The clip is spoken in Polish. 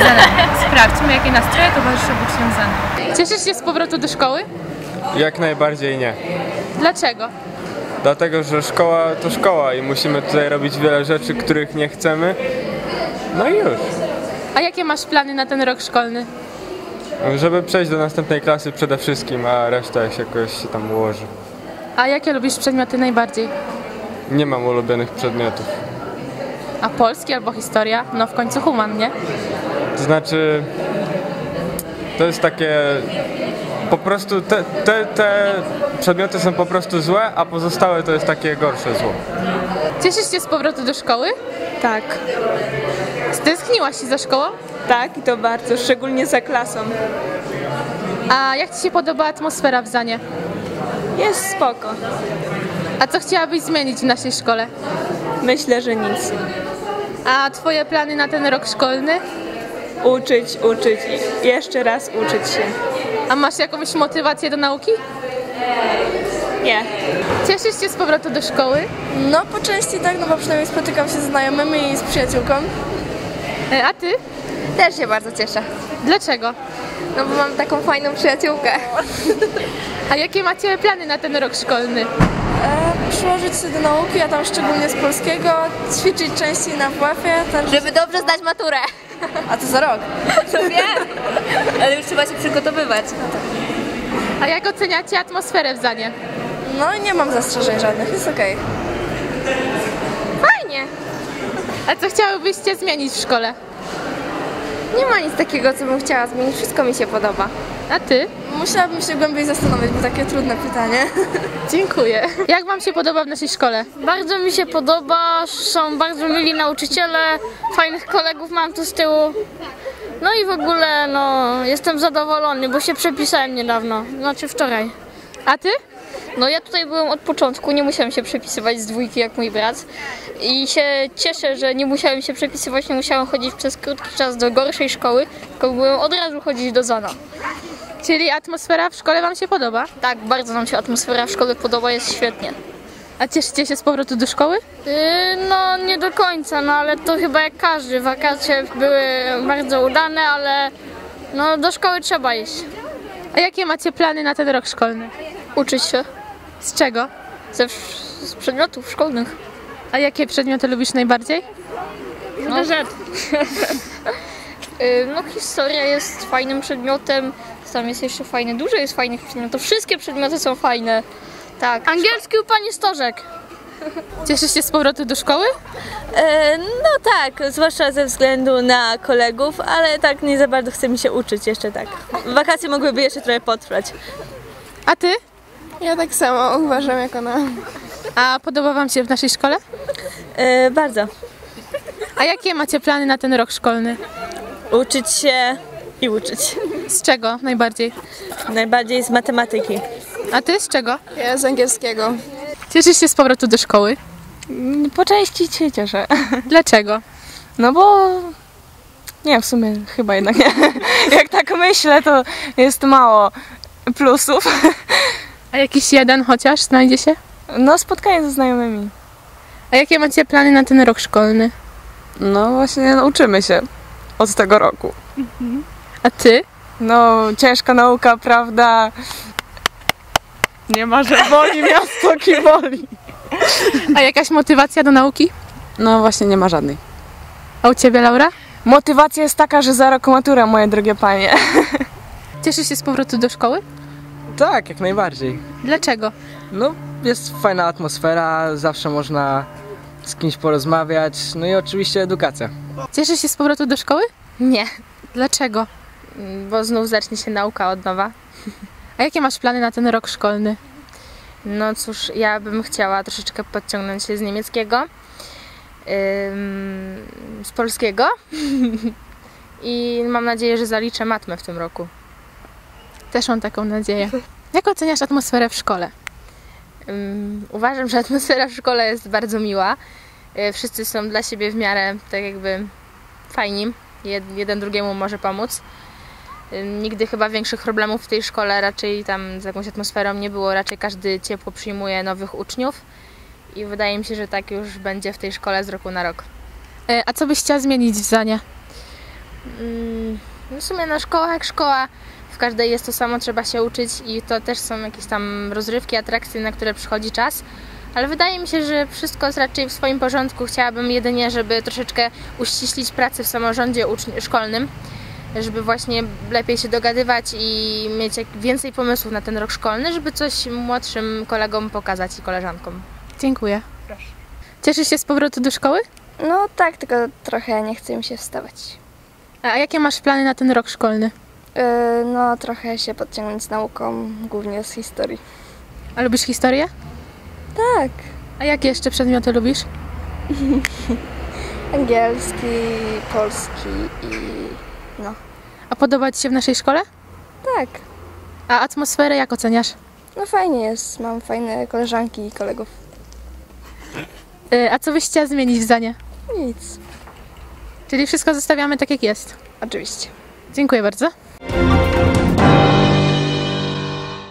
szkoły. Sprawdźmy, jakie nastroje towarzyszą uczniom zadania. Cieszysz się z powrotu do szkoły? Jak najbardziej nie. Dlaczego? Dlatego, że szkoła to szkoła i musimy tutaj robić wiele rzeczy, których nie chcemy. No i już. A jakie masz plany na ten rok szkolny? Żeby przejść do następnej klasy przede wszystkim, a reszta się jakoś się tam ułoży. A jakie lubisz przedmioty najbardziej? Nie mam ulubionych przedmiotów. A polski albo historia? No w końcu human, nie? To znaczy, to jest takie. Po prostu te, te, te przedmioty są po prostu złe, a pozostałe to jest takie gorsze zło. Cieszysz się z powrotu do szkoły? Tak, Stęskniłaś się za szkołą? tak i to bardzo, szczególnie za klasą. A jak Ci się podoba atmosfera w Zanie? Jest spoko. A co chciałabyś zmienić w naszej szkole? Myślę, że nic. A Twoje plany na ten rok szkolny? Uczyć, uczyć i jeszcze raz uczyć się. A masz jakąś motywację do nauki? Nie. Cieszysz się z powrotu do szkoły? No po części tak, no bo przynajmniej spotykam się ze znajomymi i z przyjaciółką. E, A Ty? Też się bardzo cieszę, Dlaczego? no bo mam taką fajną przyjaciółkę. A jakie macie plany na ten rok szkolny? Przyłożyć się do nauki, a tam szczególnie z polskiego, ćwiczyć częściej na WF-ie. Ten... Żeby dobrze zdać maturę. A to za rok. To wiem, ale już trzeba się przygotowywać. A jak oceniacie atmosferę w Zanie? No i nie mam zastrzeżeń żadnych, jest okej. Fajnie. A co chciałybyście zmienić w szkole? Nie ma nic takiego, co bym chciała zmienić. Wszystko mi się podoba. A Ty? Musiałabym się głębiej zastanowić, bo takie trudne pytanie. Dziękuję. Jak Wam się podoba w naszej szkole? Bardzo mi się podoba, są bardzo mili nauczyciele, fajnych kolegów mam tu z tyłu. No i w ogóle no, jestem zadowolony, bo się przepisałem niedawno, znaczy wczoraj. A Ty? No ja tutaj byłem od początku, nie musiałem się przepisywać z dwójki jak mój brat. I się cieszę, że nie musiałem się przepisywać, nie musiałem chodzić przez krótki czas do gorszej szkoły, tylko byłem od razu chodzić do Zana. Czyli atmosfera w szkole Wam się podoba? Tak, bardzo nam się atmosfera w szkole podoba, jest świetnie. A cieszycie się z powrotu do szkoły? Yy, No nie do końca, no ale to chyba jak każdy. Wakacje były bardzo udane, ale no do szkoły trzeba iść. A jakie macie plany na ten rok szkolny? Uczyć się Z czego? ze z przedmiotów szkolnych. A jakie przedmioty lubisz najbardziej? No, Yy, no historia jest fajnym przedmiotem, tam jest jeszcze fajne, dużo jest fajnych przedmiotów, wszystkie przedmioty są fajne. Tak. Angielski u pani Stożek. Cieszysz się z powrotu do szkoły? E, no tak, zwłaszcza ze względu na kolegów, ale tak nie za bardzo chce mi się uczyć jeszcze tak. Wakacje mogłyby jeszcze trochę potrwać. A Ty? Ja tak samo uważam jak ona. A podoba Wam się w naszej szkole? E, bardzo. A jakie macie plany na ten rok szkolny? Uczyć się i uczyć. Z czego najbardziej? Najbardziej z matematyki. A Ty z czego? Ja z angielskiego. Cieszysz się z powrotu do szkoły? Po części się cieszę. Dlaczego? No bo nie, w sumie chyba jednak nie. Jak tak myślę, to jest mało plusów. A jakiś jeden chociaż znajdzie się? No, spotkanie ze znajomymi. A jakie macie plany na ten rok szkolny? No właśnie, uczymy się od tego roku. A Ty? No, ciężka nauka, prawda? Nie ma, że boli miasto, kiwoli. A jakaś motywacja do nauki? No właśnie, nie ma żadnej. A u Ciebie, Laura? Motywacja jest taka, że za rok matura, moje drogie panie. Cieszysz się z powrotu do szkoły? Tak, jak najbardziej. Dlaczego? No, jest fajna atmosfera, zawsze można z kimś porozmawiać, no i oczywiście edukacja. Cieszysz się z powrotu do szkoły? Nie, Dlaczego? bo znów zacznie się nauka od nowa. A jakie masz plany na ten rok szkolny? No cóż, ja bym chciała troszeczkę podciągnąć się z niemieckiego, ym, z polskiego i mam nadzieję, że zaliczę matmę w tym roku. Też mam taką nadzieję. Jak oceniasz atmosferę w szkole? Ym, Uważam, że atmosfera w szkole jest bardzo miła. Y, Wszyscy są dla siebie w miarę tak jakby fajni. Jed- Jeden drugiemu może pomóc. Nigdy chyba większych problemów w tej szkole raczej tam z jakąś atmosferą nie było. Raczej każdy ciepło przyjmuje nowych uczniów. I wydaje mi się, że tak już będzie w tej szkole z roku na rok. E, A co byś chciała zmienić w Zanie? No w sumie na szkoła jak szkoła, w każdej jest to samo, trzeba się uczyć i to też są jakieś tam rozrywki, atrakcje, na które przychodzi czas. Ale wydaje mi się, że wszystko jest raczej w swoim porządku. Chciałabym jedynie, żeby troszeczkę uściślić pracę w samorządzie szkolnym, żeby właśnie lepiej się dogadywać i mieć więcej pomysłów na ten rok szkolny, żeby coś młodszym kolegom pokazać i koleżankom. Dziękuję. Cieszysz się z powrotu do szkoły? No tak, tylko trochę nie chce mi się wstawać. A jakie masz plany na ten rok szkolny? Yy, no trochę się podciągnąć z nauką, głównie z historii. A lubisz historię? Tak, A jakie jeszcze przedmioty lubisz? angielski, polski i no A podoba Ci się w naszej szkole? tak. A atmosferę jak oceniasz? No fajnie jest, mam fajne koleżanki i kolegów. Y, A co byś chciała zmienić w zdanie? Nic, Czyli wszystko zostawiamy tak jak jest. oczywiście. Dziękuję bardzo.